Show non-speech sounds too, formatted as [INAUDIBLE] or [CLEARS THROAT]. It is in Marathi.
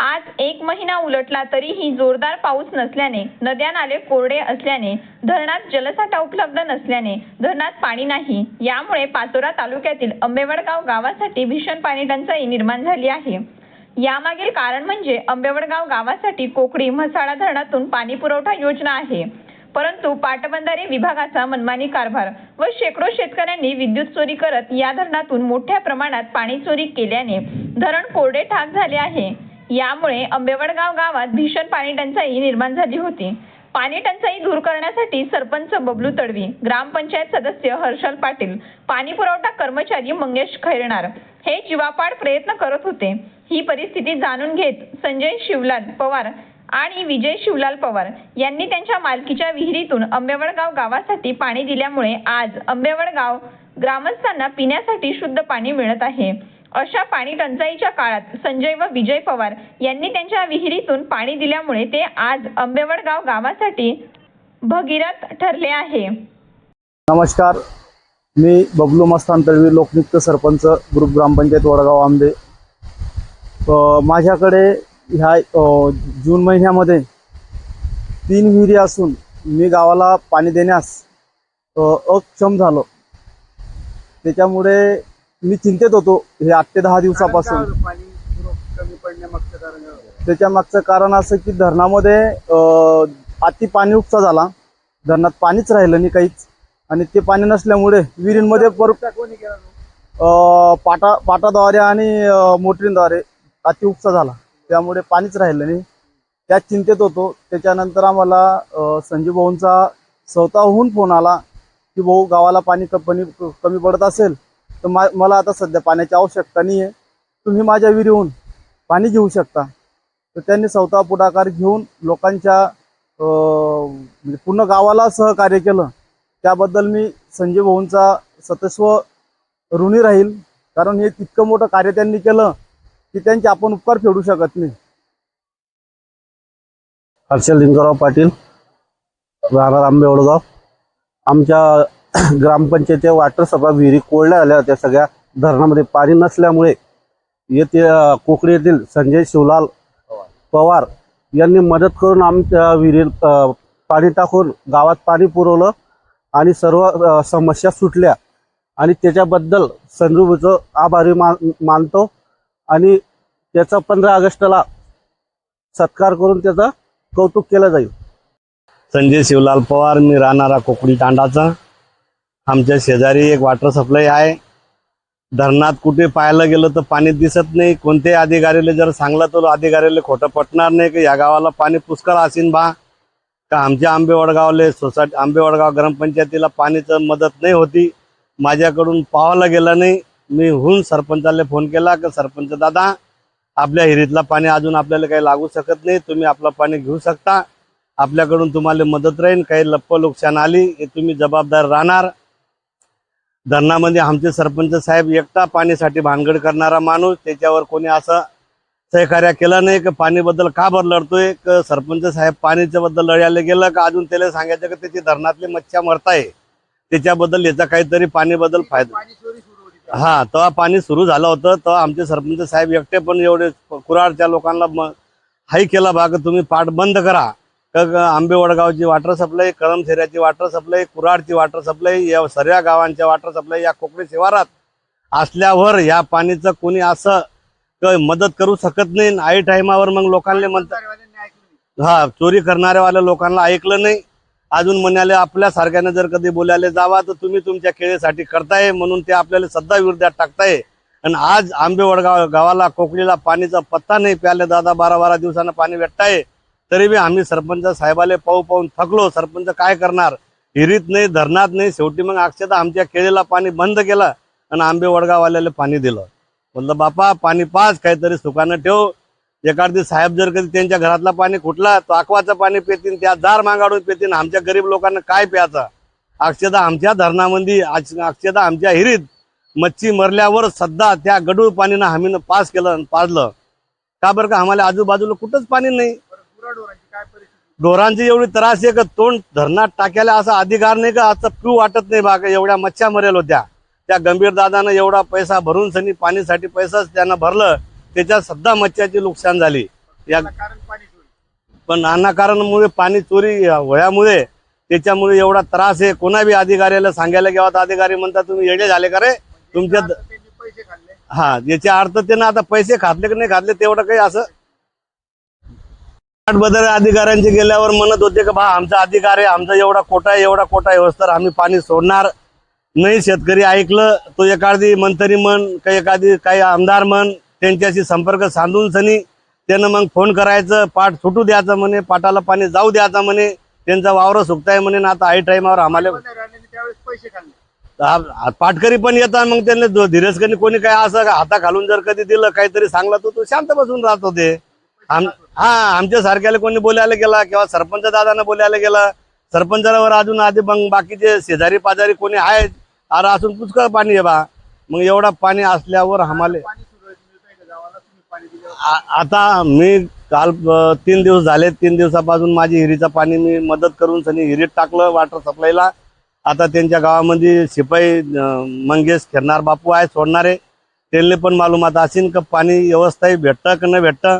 आज एक महिना उलटला तरीही जोरदार पाऊस नसल्याने नद्या नाले कोरडे असल्याने धरणात जलसाठा उपलब्ध नसल्याने धरणात पाणी नाही. यामुळे पाचोरा तालुक्यातील आंबेवडगाव गावासाठी भीषण पाणी टंचाई निर्माण झाली आहे. यामागील कारण म्हणजे आंबेवडगाव गावासाठी कोकडी म्हसाळा धरणातून पाणी पुरवठा योजना आहे. परंतु पाटबंधारे विभागाचा मनमानी कारभार व शेकडो शेतकऱ्यांनी विद्युत चोरी करत या धरणातून मोठ्या प्रमाणात पाणी चोरी केल्याने धरण कोरडे ठाक झाले आहे. यामुळे आंबेवडगाव गावात भीषण पाणी टंचाई निर्माण झाली होती. पाणी टंचाई दूर करण्यासाठी सरपंच बबलू तडवी ग्रामपंचायत सदस्य हर्षल पाटील पाणी पुरवठा कर्मचारी मंगेश खैरणार हे जीवापाड प्रयत्न करत होते. ही परिस्थिती जाणून घेत संजय शिवलाल पवार आणि विजय शिवलाल पवार यांनी त्यांच्या मालकीच्या विहिरीतून आंबेवडगाव गावासाठी पाणी दिल्यामुळे आज आंबेवडगाव ग्रामस्थांना पिण्यासाठी शुद्ध पाणी मिळत आहे. अशा पाणी टंचाईच्या काळात संजय व विजय पवार यांनी त्यांच्या विहिरीतून पाणी दिल्यामुळे ते आज आंबेवडगाव गावासाठी भगीरथ ठरले आहे. नमस्कार. मी बबलू मस्तान तळवी लोकनियुक्त सरपंच ग्रुप ग्रामपंचायत वडगाव आंबे. माझ्याकडे ह्या जून महिन्यामध्ये तीन विहिरी असून मी गावाला पाणी देण्यास अक्षम झालो. त्याच्यामुळे मी चिंतेत होतो हे आठ ते दहा दिवसापासून. पाणी कमी पडण्यामागचं कारण काय? त्याच्या मागचं कारण असं की धरणामध्ये अति पाणी उपसा झाला. धरणात पाणीच राहिलं नाही काहीच. आणि ते पाणी नसल्यामुळे विहिरींमध्ये पर उपसा कोणी केला तो? अ, पाटा पाटाद्वारे आणि मोटरींद्वारे अति उपसा झाला. त्यामुळे पाणीच राहिलं नाही. त्यात चिंतेत होतो. त्याच्यानंतर आम्हाला संजीव भाऊंचा स्वतःहून फोन आला की भाऊ गावाला पाणी कमी कमी पडत असेल तर मा मला आता सध्या पाण्याची आवश्यकता नाही आहे तुम्ही माझ्या विहिरीहून पाणी घेऊ शकता. तर त्यांनी स्वतः पुढाकार घेऊन लोकांच्या म्हणजे पूर्ण गावाला सहकार्य केलं. त्याबद्दल मी संजय भाऊंचा सतस्व ऋणी राहील. कारण हे इतकं मोठं कार्य त्यांनी केलं की त्यांचे आपण उपकार फेडू शकत नाही. हर्षल लिंगराव पाटील राहणार आंबेवडगाव. आमच्या [CLEARS THROAT] ग्रामपंचायतीच्या वाटर सभा विहिरी कोरड्या आल्या होत्या. सगळ्या धरणामध्ये पाणी नसल्यामुळे येथे कोकणी येथील संजय शिवलाल पवार यांनी मदत करून आमच्या विहिरीत पाणी टाकून गावात पाणी पुरवलं आणि सर्व समस्या सुटल्या. आणि त्याच्याबद्दल संजूचं आभारी मान मानतो आणि त्याचा पंधरा ऑगस्टला सत्कार करून त्याचं कौतुक केलं जाईल. संजय शिवलाल पवार मी राहणारा कोकणी तांडाचा. आमच्या शेजारी एक वॉटर सप्लाय आहे. धरणात कुठे पाहायला गेलं तर पाणी दिसत नाही. कोणत्याही अधिकाऱ्याला जर सांगलं तर अधिकाऱ्याला खोटं पटणार नाही की या गावाला पाणी पुष्कळ असेल बा. का आमच्या आंबेवडगावले सोसायटी आंबेवडगाव ग्रामपंचायतीला पाणीचं मदत नाही होती. माझ्याकडून पाहायला गेलं नाही. मी होऊन सरपंचाला फोन केला की सरपंच दादा आपल्या हिरीतला पाणी अजून आपल्याला काही लागू शकत नाही. तुम्ही आपलं पाणी घेऊ शकता. आपल्याकडून तुम्हाला मदत राहील काही लप्प नुकसान आली हे तुम्ही जबाबदार राहणार. धरणामध्ये आमचे सरपंच साहेब एकटा पाणीसाठी भानगड करणारा माणूस त्याच्यावर कोणी असं सहकार्य केलं नाही की पाणीबद्दल का बरं लढतोय? क सरपंच साहेब पाणीच्या बद्दल लढायला गेलं का? अजून त्याला सांगायचं की त्याची धरणातली मच्छ्या मरताय. त्याच्याबद्दल याचा काहीतरी पाणीबद्दल फायदा. हा तेव्हा पाणी सुरू झालं होतं. तेव्हा आमचे सरपंच साहेब एकटे पण एवढे कुराडच्या लोकांना हाय हाई केला बा तुम्ही पाठ बंद करा. क- क- आंबेवडगावची वॉटर सप्लाय कळमथेऱ्याची वॉटर सप्लाय कुराडची वॉटर सप्लाय या सर्व गावांच्या वॉटर सप्लाय या कोकणी शिवारात असल्यावर या पाणीचं कोणी असं मदत करू शकत नाही. आई टायमावर मग लोकांना म्हणतात. हा चोरी करणाऱ्यावाल्या लोकांना ऐकलं नाही. अजून म्हणाले आपल्या सारख्याने जर कधी बोलायला जावा तर तुम्ही तुमच्या खेळीसाठी करताय म्हणून ते आपल्याला सध्या विरोधात टाकताय. आणि आज आंबेवडगाव गावाला कोकणीला पाणीचा पत्ता नाही. प्याले दादा बारा बारा दिवसानं पाणी भेटताय. तरी बी आम्ही सरपंच साहेबाले पाहू पाहून थकलो. सरपंच काय करणार? हिरीत नाही धरणात नाही. शेवटी मग अक्षता आमच्या केळीला पाणी बंद केलं आणि आंबेवडगाववाल्याला पाणी दिलं. म्हणलं बापा पाणी पाच काहीतरी सुखानं ठेव. एखादी साहेब जर कधी त्यांच्या घरातला पाणी कुठला तो अकवाचं पाणी पितीन त्या दार मागाडून पितीन आमच्या गरीब लोकांना काय प्यायचं? अक्षता आमच्या धरणामध्ये अक्षता आमच्या हिरीत मच्छी मरल्यावर सध्या त्या गडूळ पाणीनं आम्हीनं पास केलं आणि पाजलं. का बरं का आम्हाला आजूबाजूला कुठंच पाणी नाही बरं, गुराढोरांची काय परिस्थिती ढोरांची एवढी त्रास आहे का? तोंड धरणात टाकायला असा अधिकार नाही का? आता पिऊ वाटत नाही बा का एवढ्या मच्छ्या मरेल होत्या. त्या गंभीर दादानं एवढा पैसा भरून सनी पाणीसाठी पैसाच त्यांना भरलं त्याच्यात सध्या मच्छ्याची नुकसान झाली. या पाणी चोरी पण अनाकारणामुळे पाणी चोरी होयामुळे त्याच्यामुळे एवढा त्रास आहे. कोणा बी अधिकाऱ्याला सांगायला गेला तर अधिकारी म्हणतात तुम्ही येडे झाले का रे? तुमच्या हा याच्या अर्थ त्यानं आता पैसे खातले की नाही खातले तेवढं काही असं बदल अधिकाऱ्यांचे गेल्यावर म्हणत होते की बा आमचा अधिकार आहे आमचा एवढा कोटा आहे एवढा कोटा आहे तर आम्ही पाणी सोडणार नाही. शेतकरी ऐकलं तो एखादी मंत्री म्हण काही एखादी काही आमदार म्हण त्यांच्याशी संपर्क साधून सनी त्यानं मग फोन करायचं पाठ सुटू द्यायचं म्हणे पाटाला पाणी जाऊ द्यायचं म्हणे त्यांचा वावर सुकताय म्हणे ना आता आई टाईमावर आम्हाला पाटकरी पण येतात मग त्यांना जो धीरजकनी कोणी काय असं हाता घालून जर कधी दिलं काहीतरी सांगला तर तो शांत बसून राहत होते. आम हा आमच्या सारख्याला कोणी बोलायला गेला किंवा सरपंच दादानं बोलायला गेला सरपंचावर अजून आधी मग बाकीचे शेजारी पाजारी कोणी आहेत अरे असून पुष्कळ पाणी आहे बा. मग एवढा पाणी असल्यावर आम्हाला आता मी काल तीन दिवस झाले तीन दिवसापासून माझी हिरीचं पाणी मी मदत करून सनी हिरीत टाकलं वॉटर सप्लायला आता त्यांच्या गावामध्ये शिपाई मंगेश खेरणार बापू आहे सोडणारे. त्यांना पण मालूमात असेल का पाणी व्यवस्था भेटतं का नाही भेटतं.